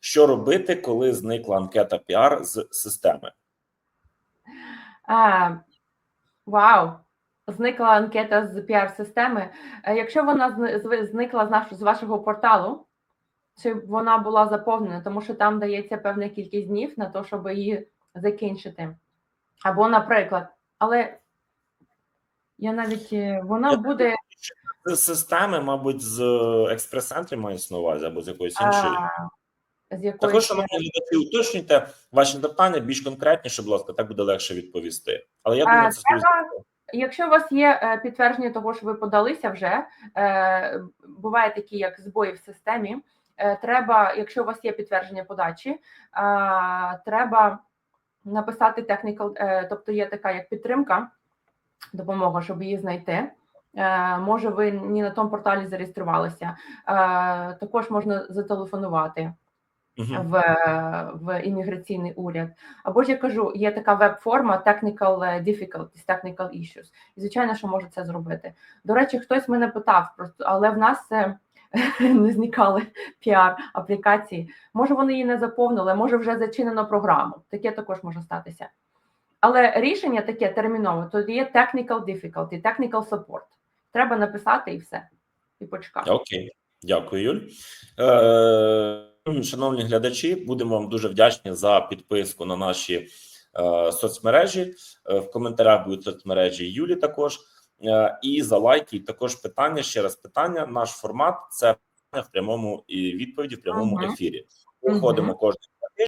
Що робити, коли зникла анкета піар з системи? А, вау! Зникла анкета з піар-системи. Е, Якщо вона зникла з нашого з вашого порталу, чи вона була заповнена, тому що там дається певна кількість днів на те, щоб її закінчити. Або, наприклад, але я навіть е, вона Я буде З системи, мабуть, з експрес-центрів мається на увазі або з якоїсь іншої. а, з якоїсь Також, шановні глядачі, уточнюйте ваші запитання більш конкретніше, будь ласка, так буде легше відповісти. Але я думаю, це треба- Якщо у вас є е, підтвердження того, що ви подалися вже, е, буває такі, як збої в системі. е, Треба, якщо у вас є підтвердження подачі, треба написати е, тобто є така як підтримка, допомога, щоб її знайти. Може, ви не на тому порталі зареєструвалися. Також можна зателефонувати. В, в імміграційний уряд. Або ж я кажу, є така веб-форма technical difficulties, technical issues. І звичайно, що може це зробити. До речі, хтось мене питав просто, але в нас е, не зникали піар аплікації. Може, вони її не заповнили, може вже зачинено програму. Таке також може статися. Але рішення таке термінове, то є technical difficulty, technical support. Треба написати і все, і почекати. Окей, дякую, Юль. Е, шановні глядачі, будемо вам дуже вдячні за підписку на наші е, соцмережі. Е, в коментарях будуть соцмережі Юлі також. Е, і за лайки, і також питання. Ще раз питання. Наш формат це в прямому і відповіді в прямому Ага. ефірі. Виходимо Виходимо кожен